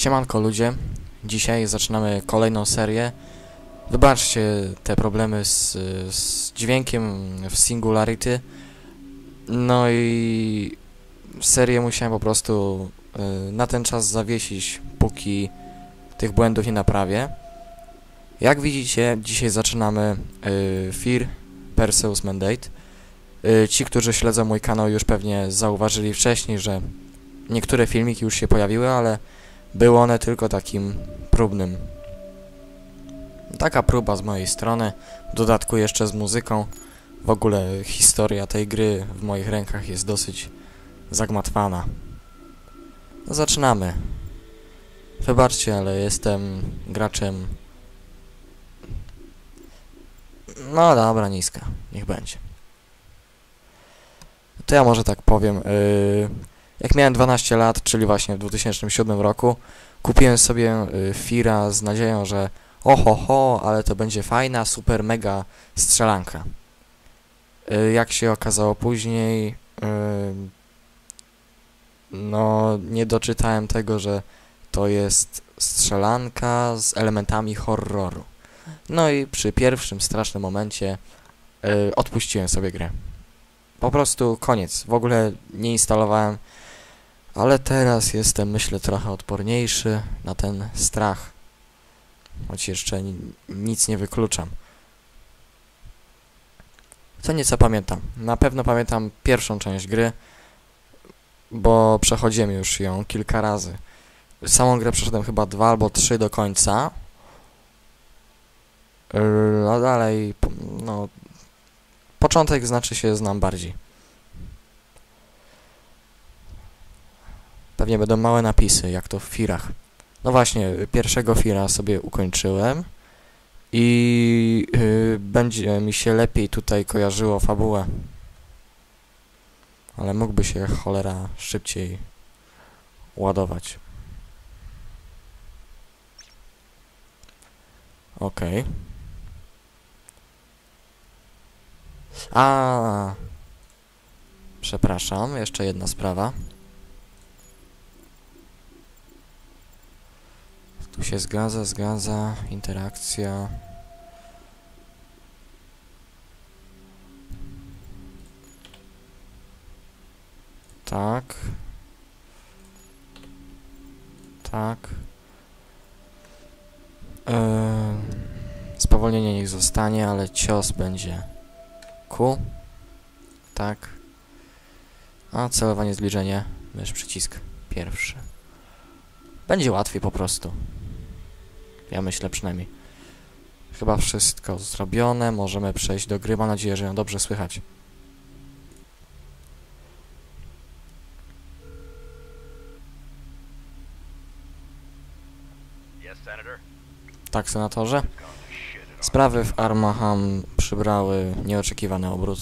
Siemanko ludzie, dzisiaj zaczynamy kolejną serię. Wybaczcie te problemy z, z dźwiękiem w Singularity. No i serię musiałem po prostu y, na ten czas zawiesić, póki tych błędów nie naprawię. Jak widzicie, dzisiaj zaczynamy y, Fear Perseus Mandate. Y, ci, którzy śledzą mój kanał już pewnie zauważyli wcześniej, że niektóre filmiki już się pojawiły, ale były one tylko takim próbnym. Taka próba z mojej strony, w dodatku jeszcze z muzyką. W ogóle historia tej gry w moich rękach jest dosyć zagmatwana. No, zaczynamy. Wybaczcie, ale jestem graczem... No dobra, niska. Niech będzie. To ja może tak powiem. Yy, jak miałem 12 lat, czyli właśnie w 2007 roku, kupiłem sobie y, Fira z nadzieją, że oho ho, ale to będzie fajna, super, mega strzelanka. Y, jak się okazało później, y, no nie doczytałem tego, że to jest strzelanka z elementami horroru. No i przy pierwszym strasznym momencie odpuściłem sobie grę. Po prostu koniec. W ogóle nie instalowałem ale teraz jestem, myślę, trochę odporniejszy na ten strach. Choć jeszcze ni nic nie wykluczam. Co nieco pamiętam. Na pewno pamiętam pierwszą część gry, bo przechodziłem już ją kilka razy. Samą grę przeszedłem chyba dwa albo trzy do końca. Yy, a dalej, no... Początek znaczy się znam bardziej. Pewnie będą małe napisy, jak to w firach. No właśnie, pierwszego fira sobie ukończyłem i yy, będzie mi się lepiej tutaj kojarzyło fabułę. Ale mógłby się cholera szybciej ładować. Okej. Okay. A. Przepraszam, jeszcze jedna sprawa. Tu się zgadza, zgadza, interakcja. Tak. Tak. Yy, spowolnienie niech zostanie, ale cios będzie Q. Tak. A celowanie, zbliżenie, mysz przycisk pierwszy. Będzie łatwiej po prostu. Ja myślę przynajmniej. Chyba wszystko zrobione. Możemy przejść do gry. Mam nadzieję, że ją dobrze słychać. Tak, senatorze. Sprawy w Armaham przybrały nieoczekiwany obrót.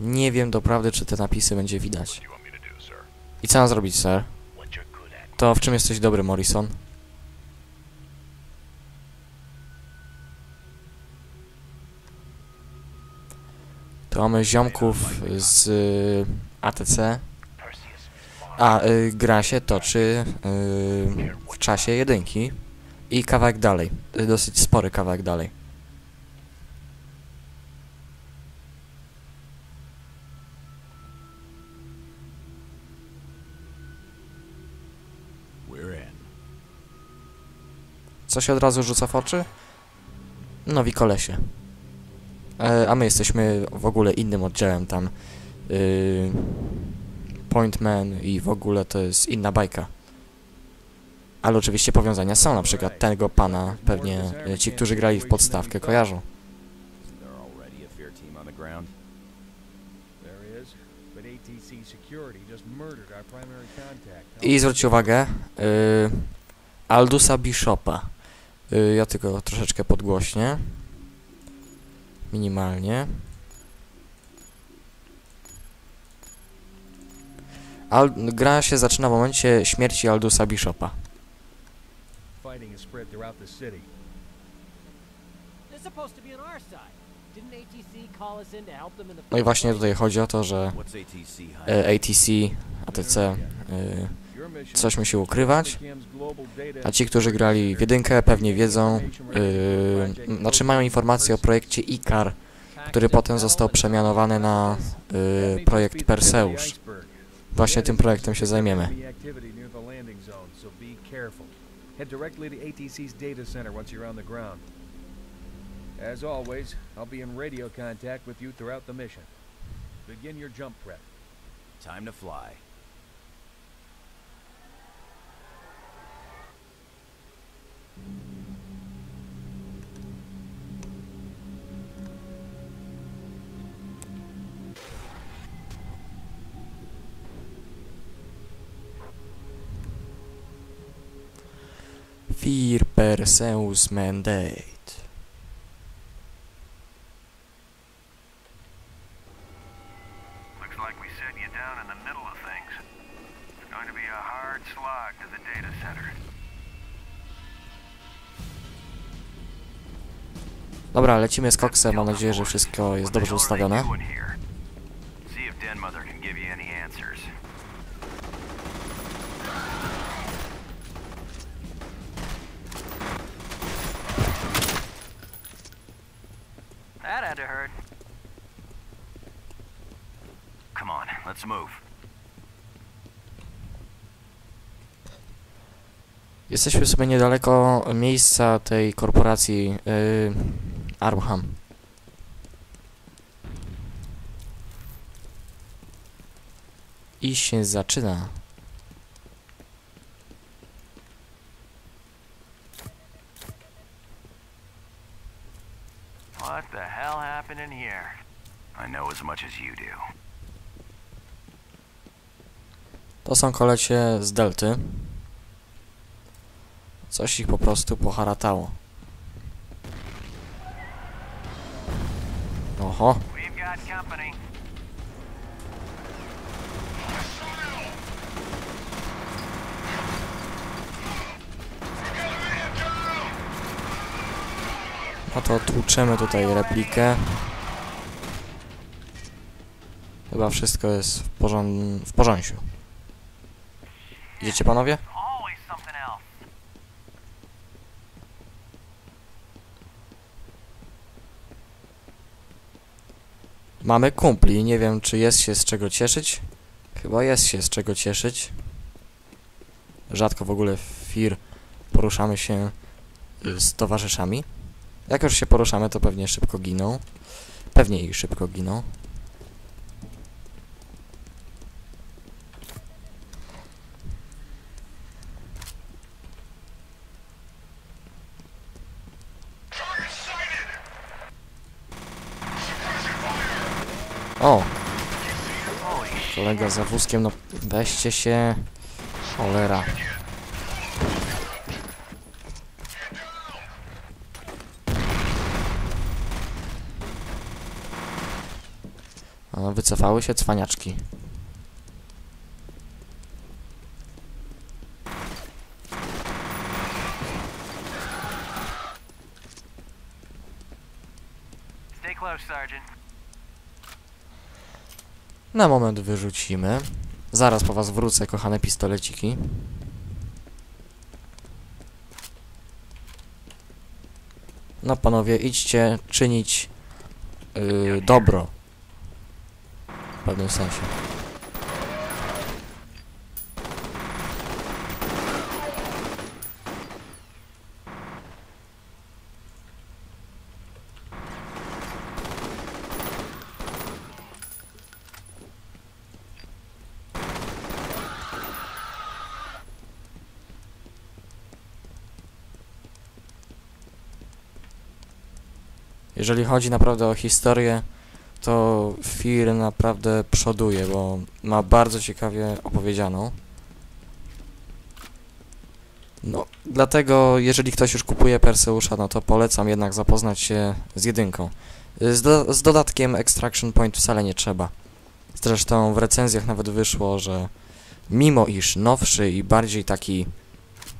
Nie wiem doprawdy, czy te napisy będzie widać. I co mam zrobić, sir? To w czym jesteś dobry, Morrison? To mamy ziomków z y, ATC. A, y, gra się toczy y, w czasie jedynki. I kawałek dalej. Y, dosyć spory kawałek dalej. Co się od razu rzuca w oczy? Nowi kolesie. E, a my jesteśmy w ogóle innym oddziałem tam. Yy, Pointman i w ogóle to jest inna bajka. Ale oczywiście powiązania są, na przykład tego pana pewnie ci, którzy grali w podstawkę kojarzą. I zwróćcie uwagę, yy, Aldusa Bishopa. Yy, ja tylko troszeczkę podgłośnie minimalnie. Al gra się zaczyna w momencie śmierci Aldusa Bishopa. No i właśnie tutaj chodzi o to, że e, ATC, ATC e, coś musi ukrywać. A ci, którzy grali w jedynkę, pewnie wiedzą, yy, znaczy mają informacje o projekcie IKAR, który potem został przemianowany na yy, projekt Perseusz. Właśnie tym projektem się zajmiemy. Head directly to ATC's data center once you're on the ground. As always, I'll be in radio contact with you throughout the mission. Begin your jump prep. Time to fly. Vir per mendei. Dobra, lecimy z koksem. Mam nadzieję, że wszystko jest dobrze ustawione. Jesteśmy sobie niedaleko miejsca tej korporacji yy, Arkham. I się zaczyna. What the hell happened in here? I know as much as you do. To są kolecie z Delty. Coś ich po prostu poharatało. Oho, no to tłuczemy tutaj replikę. Chyba wszystko jest w, porząd w porządku. Idziecie panowie? Mamy kumpli, nie wiem czy jest się z czego cieszyć. Chyba jest się z czego cieszyć. Rzadko w ogóle w FIR poruszamy się y, z towarzyszami. Jak już się poruszamy, to pewnie szybko giną. Pewnie ich szybko giną. O! Kolega za wózkiem, no weźcie się. Cholera. A, wycofały się cwaniaczki. Stay close, Sergeant. Na moment wyrzucimy. Zaraz po was wrócę, kochane pistoleciki. No panowie, idźcie czynić yy, dobro. W pewnym sensie. Jeżeli chodzi naprawdę o historię, to Fear naprawdę przoduje, bo ma bardzo ciekawie opowiedzianą. No, dlatego jeżeli ktoś już kupuje Perseusza, no to polecam jednak zapoznać się z jedynką. Z, do, z dodatkiem Extraction Point wcale nie trzeba. Zresztą w recenzjach nawet wyszło, że mimo iż nowszy i bardziej taki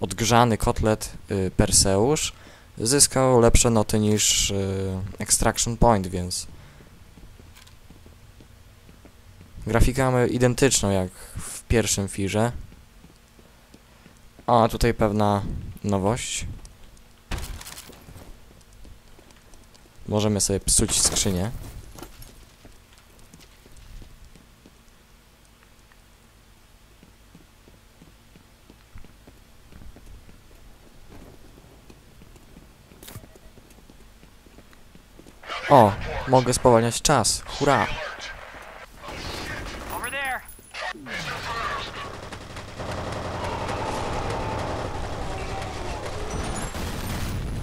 odgrzany kotlet y, Perseusz zyskał lepsze noty niż y, Extraction Point, więc grafika mamy identyczną jak w pierwszym firze. O, tutaj pewna nowość. Możemy sobie psuć skrzynię. O, mogę spowalniać czas. Hurra!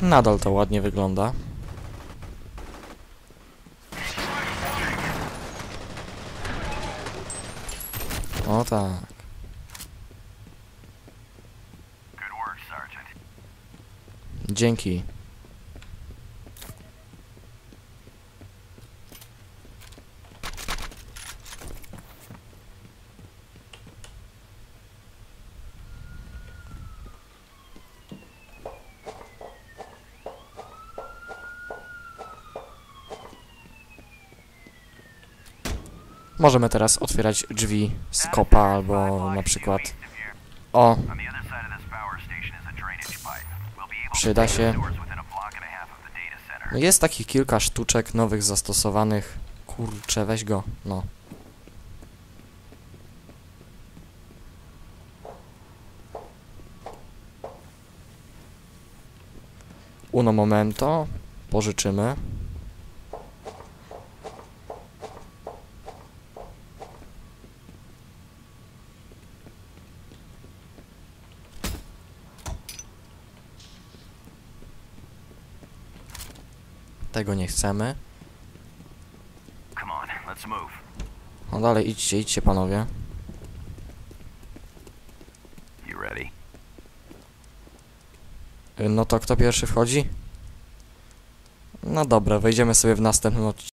Nadal to ładnie wygląda. O tak. Dzięki. Możemy teraz otwierać drzwi z kopa albo na przykład... O, Przyda się. center. jest takich kilka sztuczek nowych zastosowanych. Kurczę, weź go, no. Uno momento. Pożyczymy. Tego nie chcemy. No dalej, idźcie, idźcie panowie. Y, No to kto pierwszy wchodzi? No dobra, wejdziemy sobie w następnym odcinku.